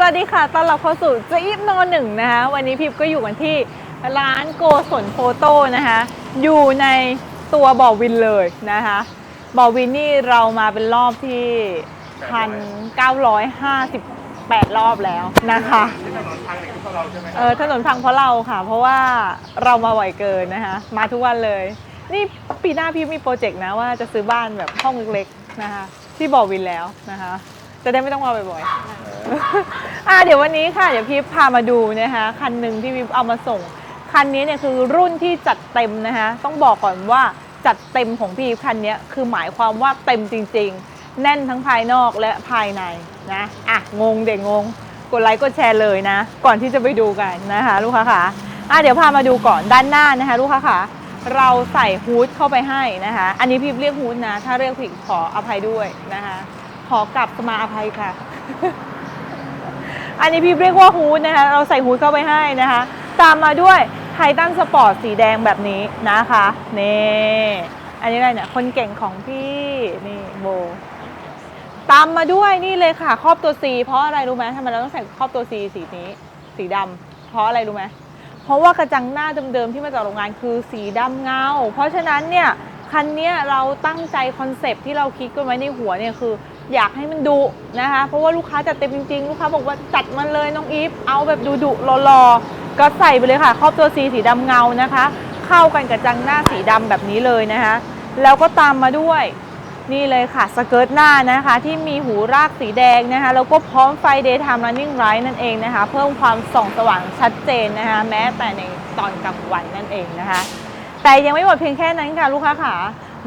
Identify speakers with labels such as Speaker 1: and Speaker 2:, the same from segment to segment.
Speaker 1: สวัสดีค่ะต้อนรับเข้าสู่เจี๊บนอนหนึ่งนะคะ วันนี้พิบก็อยู่กันที่ร้านโกศลโฟโต้นะคะ อยู่ในตัวบ่อวินเลยนะคะ บ่อวินนี่เรามาเป็นรอบที่พันเก้าร้อยห้าสิบแปดรอบแล้วนะคะ
Speaker 2: ที่ถนนทางไหนคือพวกเราใช่ไหม
Speaker 1: เออถนนพังเพราะเราค่ะ เพราะว่าเรามาไหวเกินนะคะ มาทุกวันเลย นี่ปีหน้าพี่มีโปรเจกต์นะว่าจะซื้อบ้านแบบห้องเล็กๆนะคะ ที่บ่อวินแล้วนะคะ จะได้ไม่ต้องมาบ่อยๆอะเดี๋ยววันนี้ค่ะ เดี๋ยวพี่พามาดูนะคะคันหนึ่งที่พี่เอามาส่ง คันนี้เนี่ยคือรุ่นที่จัดเต็มนะคะต้องบอกก่อนว่าจัดเต็มของพี่คันนี้คือหมายความว่าเต็มจริง ๆ แน่นทั้งภายนอกและภายในนะอะงงเด็กงง กดไลค์กดแชร์เลยนะ ก่อนที่จะไปดูกันนะคะ ลูกค้าค่ะอะเดี๋ยวพามาดูก่อนด้านหน้านะคะ ลูกค้าค่ะเราใส่ฮูดเข้าไปให้นะคะ อันนี้พี่เรียกฮูดนะ ถ้าเรียกผิดขออภัยด้วยนะคะ ขอกลับมาอภัยค่ะ อันนี้พี่เรียกว่าฮูดนะคะ เราใส่ฮูดเข้าไปให้นะคะ ตามมาด้วยไททันสปอร์ตสีแดงแบบนี้นะคะนี่อันนี้อะไรเนี่ยคนเก่งของพี่นี่โบตามมาด้วยนี่เลยค่ะ ครอบตัว C เพราะอะไรรู้ไหมทำไมเราต้องใส่ครอบตัว C สีนี้ สีดำเพราะอะไรรู้ไหมเพราะว่ากระจังหน้าเดิมๆที่มาจากโรงงานคือสีดำเงา เพราะฉะนั้นเนี่ย คันนี้เราตั้งใจคอนเซปที่เราคิดกันไว้ในหัวเนี่ยคือ อยากให้มันดุนะคะ เพราะว่าลูกค้าจัดเต็มจริงๆ ลูกค้าบอกว่าจัดมันเลยน้องอีฟเอาแบบดุดุๆรอๆก็ใส่ไปเลยค่ะ ครอบตัว C สีดำเงานะคะ เข้ากันกับจังหน้าสีดำแบบนี้เลยนะคะ แล้วก็ตามมาด้วยนี่เลยค่ะสเกิร์ตหน้านะคะ ที่มีหูรากสีแดงนะคะ แล้วก็พร้อมไฟ daytime running light นั่นเองนะคะ เพิ่มความส่องสว่างชัดเจนนะคะ แม้แต่ในตอนกลางวันนั่นเองนะคะ แต่ยังไม่หมดเพียงแค่นั้นค่ะลูกค้าค่ะ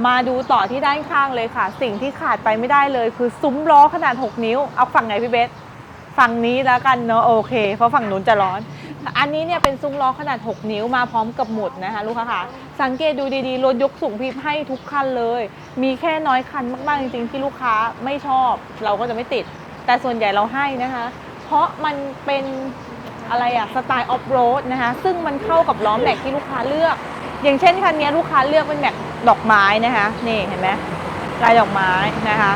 Speaker 1: มาดูต่อที่ด้านข้างเลยค่ะ สิ่งที่ขาดไปไม่ได้เลย คือซุ้มล้อขนาด 6 นิ้ว เอาฝั่งไหนพี่เบสฝั่งนี้แล้วกันเนาะโอเค เพราะฝั่งนู้นจะร้อน อันนี้เนี่ยเป็นซุ้มล้อขนาด 6 นิ้วมาพร้อมกับหมุดนะคะลูกค้าค่ะสังเกตดูดีๆรถยกสูงพิบให้ทุกคันเลย มีแค่น้อยคันมากๆจริงๆที่ลูกค้าไม่ชอบ เราก็จะไม่ติด แต่ส่วนใหญ่เราให้นะคะ เพราะมันเป็นอะไรอะสไตล์ออฟโรดนะคะซึ่งมันเข้ากับล้อแม็กที่ลูกค้าเลือก อย่างเช่นคันนี้ลูกค้าเลือกเป็นแม็กดอกไม้นะคะนี่เห็นไหมลายดอกไม้นะคะ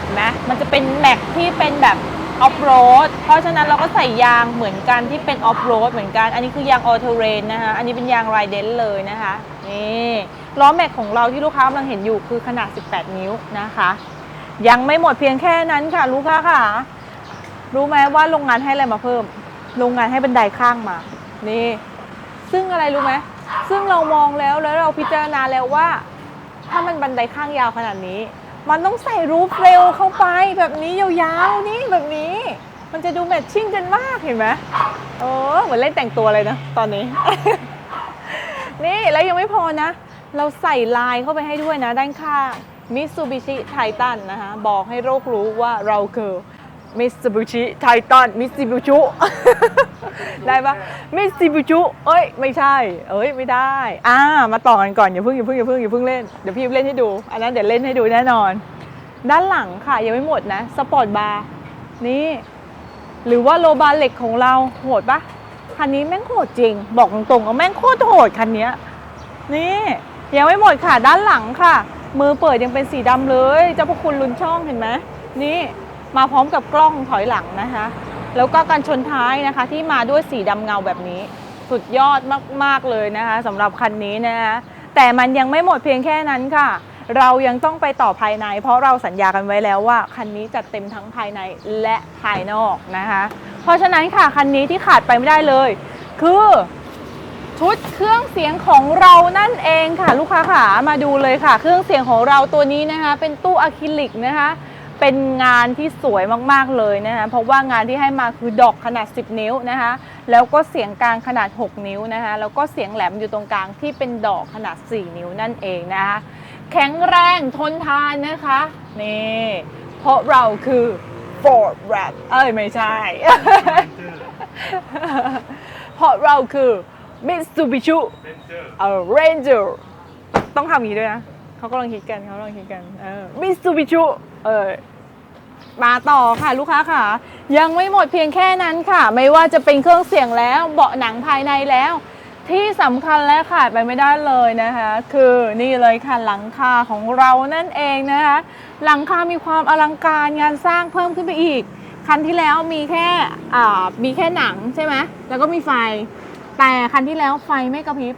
Speaker 1: เห็นไหมมันจะเป็นแม็กที่เป็นแบบออฟโรดเพราะฉะนั้นเราก็ใส่ยางเหมือนกันที่เป็นออฟโรดเหมือนกัน อันนี้คือยางออเทเรนนะคะ อันนี้เป็นยางไรเดนเลยนะคะ นี่ล้อแม็กของเราที่ลูกค้ากำลังเห็นอยู่คือขนาด 18 นิ้วนะคะ ยังไม่หมดเพียงแค่นั้นค่ะ ลูกค้าค่ะ รู้ไหมว่าโรงงานให้อะไรมาเพิ่ม โรงงานให้บันไดข้างมา นี่ ซึ่งอะไรรู้ไหม ซึ่งเรามองแล้วแล้วเราพิจารณาแล้วว่า ถ้ามันบันไดข้างยาวขนาดนี้ มันต้องใส่รูปเร็วเข้าไปแบบนี้ยาวๆนี่แบบนี้ มันจะดูแมทชิ่งกันมากเห็นไหมโอ้เหมือนเล่นแต่งตัวเลยนะตอนนี้ นี่แล้วยังไม่พอนะ เราใส่ลายเข้าไปให้ด้วยนะ ด้านข้าง Mitsubishi Titan นะคะบอกให้โลกรู้ว่าเราคือ Mitsubishi Titan Mitsubishi ไได้ปะ Mitsubishi เอ้ย ไม่ใช่ เอ้ย ไม่ได้ อ่า มาต่อกันก่อนอย่าเพิ่งอย่าเพิ่งอย่าเพิ่งอย่าเพิ่งเล่น เดี๋ยวพี่เล่นให้ดู อันนั้นเดี๋ยวเล่นให้ดูแน่นอน ด้านหลังค่ะ ยังไม่หมดนะ สปอร์ตบาร์ นี่ หรือว่าโลบาร์เหล็กของเรา โหดปะคันนี้แม่งโหดจริง บอกตรงๆว่าแม่งโคตรโหดคันนี้ นี่ยังไม่หมดค่ะด้านหลังค่ะ มือเปิดยังเป็นสีดำเลย เจ้าพระคุณลุนช่องเห็นไหมนี่มาพร้อมกับกล้องถอยหลังนะคะ แล้วก็การชนท้ายนะคะที่มาด้วยสีดำเงาแบบนี้ สุดยอดมาก ๆ เลยนะคะสำหรับคันนี้นะคะแต่มันยังไม่หมดเพียงแค่นั้นค่ะ เรายังต้องไปต่อภายใน เพราะเราสัญญากันไว้แล้วว่า คันนี้จัดเต็มทั้งภายในและภายนอกนะคะ เพราะฉะนั้นค่ะ คันนี้ที่ขาดไปไม่ได้เลย คือชุดเครื่องเสียงของเรานั่นเองค่ะ ลูกค้าขามาดูเลยค่ะ เครื่องเสียงของเราตัวนี้นะคะ เป็นตู้อะคริลิกนะคะ เป็นงานที่สวยมากๆเลยนะคะเพราะว่างานที่ให้มาคือดอกขนาด 10 นิ้วนะคะแล้วก็เสียงกลางขนาด 6 นิ้วนะคะแล้วก็เสียงแหลมอยู่ตรงกลางที่เป็นดอกขนาด 4 นิ้วนั่นเองนะคะแข็งแรงทนทานนะคะนี่เพราะเราคือ Ford Rap เอ้ยไม่ใช่ เพราะเราคือ Mitsubishi
Speaker 2: เรนเจอร์
Speaker 1: เออ Ranger ต้องทำอย่างนี้ด้วยนะเขากำลังคิดกันเขากำลังคิดกันเออ Mitsubishi เออมาต่อค่ะลูกค้าค่ะ ยังไม่หมดเพียงแค่นั้นค่ะ ไม่ว่าจะเป็นเครื่องเสียงแล้วเบาะหนังภายในแล้ว ที่สำคัญและขาดไปไม่ได้เลยนะคะ คือนี่เลยค่ะหลังคาของเรานั่นเองนะคะ หลังคามีความอลังการงานสร้างเพิ่มขึ้นไปอีก คันที่แล้วมีแค่มีแค่หนังใช่ไหมแล้วก็มีไฟ แต่คันที่แล้วไฟไม่กระพริบ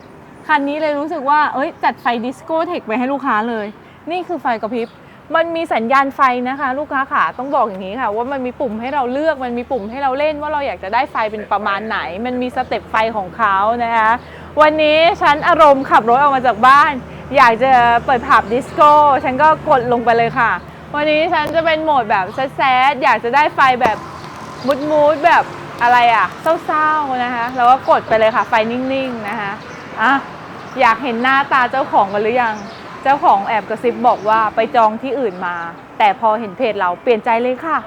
Speaker 1: คันนี้เลยรู้สึกว่าเอ้ยจัดไฟดิสโก้เทคไปให้ลูกค้าเลย นี่คือไฟกระพริบ มันมีสัญญาณไฟนะคะ ลูกค้าขาต้องบอกอย่างนี้ค่ะ ว่ามันมีปุ่มให้เราเลือกมันมีปุ่มให้เราเล่นว่าเราอยากจะได้ไฟเป็นประมาณไหน มันมีสเต็ปไฟของเขานะคะ วันนี้ฉันอารมณ์ขับรถออกมาจากบ้าน อยากจะเปิดผับดิสโก้ฉันก็กดลงไปเลยค่ะ วันนี้ฉันจะเป็นโหมดแบบแซดๆอยากจะได้ไฟแบบมูดมูดแบบอะไรอะเศร้าๆนะคะแล้วก็กดไปเลยค่ะไฟนิ่งๆนะคะอะอยากเห็นหน้าตาเจ้าของกันหรือยัง เจ้าของแอบกระซิบบอกว่าไปจองที่อื่นมา แต่พอเห็นเพจเราเปลี่ยนใจเลยค่ะ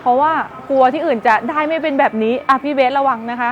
Speaker 1: เพราะว่ากลัวที่อื่นจะได้ไม่เป็นแบบนี้อะพี่เบสระวังนะคะ